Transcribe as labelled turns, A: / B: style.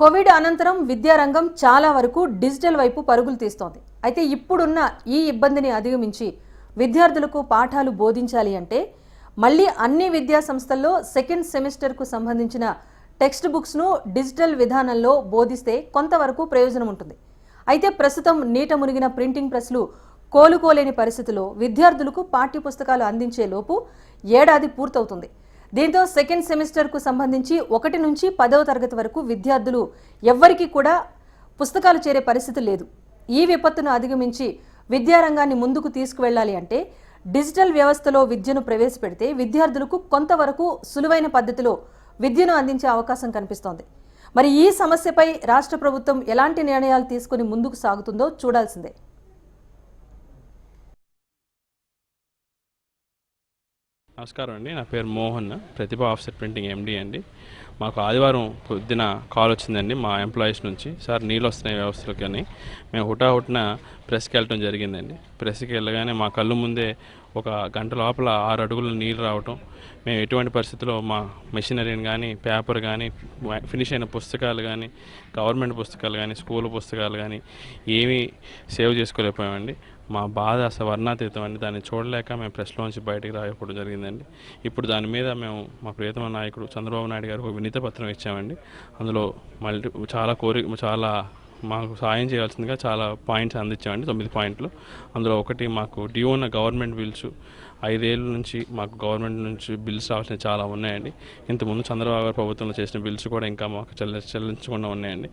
A: Covid అనంతరం విద్యారంగం చాలా వరకు డిజిటల్ వైపు పరుగులు తీస్తోంది. అయితే ఇప్పుడున్న ఈ ఇబ్బందిని అధిగమించి విద్యార్థులకు పాఠాలు బోధించాలి అంటే మళ్ళీ అన్ని విద్యా సంస్థల్లో సెకండ్ సెమిస్టర్కు సంబంధించిన టెక్స్ట్ బుక్స్ను డిజిటల్ విధానంలో బోధిస్తే కొంతవరకు ప్రయోజనం ఉంటుంది. అయితే ప్రస్తుతం నీట మునిగిన ప్రింటింగ్ ప్రెస్లు కోలుకోలేని పరిస్థితిలో విద్యార్థులకు పాఠ్యపుస్తకాలు అందించే లోపు ఏడాది పూర్తవుతుంది. దీంతో సెకండ్ సెమిస్టర్కు సంబంధించి ఒకటి నుంచి పదవ తరగతి వరకు విద్యార్థులు ఎవ్వరికీ కూడా పుస్తకాలు చేరే పరిస్థితి లేదు. ఈ విపత్తును అధిగమించి విద్యారంగాన్ని ముందుకు తీసుకువెళ్ళాలి అంటే డిజిటల్ వ్యవస్థలో విద్యను ప్రవేశపెడితే విద్యార్థులకు కొంతవరకు సులువైన పద్ధతిలో విద్యను అందించే అవకాశం కనిపిస్తోంది. మరి ఈ సమస్యపై రాష్ట్ర ప్రభుత్వం ఎలాంటి నిర్ణయాలు తీసుకుని ముందుకు సాగుతుందో చూడాల్సిందే.
B: నమస్కారం అండి. నా పేరు Mohan. Pratibha offset printing MD అండి. మాకు ఆదివారం పొద్దున కాల్ వచ్చిందండి మా ఎంప్లాయీస్ నుంచి. సార్ నీళ్ళు వస్తున్నాయి వ్యవస్థలోకి అని. మేము హుటాహుటిన ప్రెస్కి వెళ్ళటం జరిగిందండి. ప్రెస్కి వెళ్ళగానే మా కళ్ళు ముందే ఒక గంట లోపల ఆరు అడుగుల నీళ్ళు రావటం. మేము ఎటువంటి పరిస్థితుల్లో మా మెషినరీని కానీ పేపర్ కానీ ఫినిష్ అయిన పుస్తకాలు కానీ గవర్నమెంట్ పుస్తకాలు కానీ స్కూల్ పుస్తకాలు కానీ ఏమీ సేవ్ చేసుకోలేకపోయామండి. మా బాధ అసలు వర్ణాతీతం అండి దాన్ని చూడలేక మేము ప్రెస్లోంచి బయటికి రాకపోవడం జరిగిందండి. ఇప్పుడు దాని మీద మేము మా ప్రియతమ నాయకుడు చంద్రబాబు నాయుడు గారికి ఒక వినీత పత్రం ఇచ్చామండి. అందులో మల్టీ చాలా కోరిక చాలా మాకు సాయం చేయాల్సిందిగా చాలా పాయింట్స్ అందించామండి తొమ్మిది పాయింట్లు. అందులో ఒకటి మాకు డ్యూ ఉన్న గవర్నమెంట్ బిల్స్ ఐదేళ్ళ నుంచి మాకు గవర్నమెంట్ నుంచి బిల్స్ రావాల్సిన చాలా ఉన్నాయండి. ఇంతకుముందు చంద్రబాబు గారు ప్రభుత్వంలో చేసిన బిల్స్ కూడా ఇంకా మాకు చెల్లి చెల్లించకుండా ఉన్నాయండి.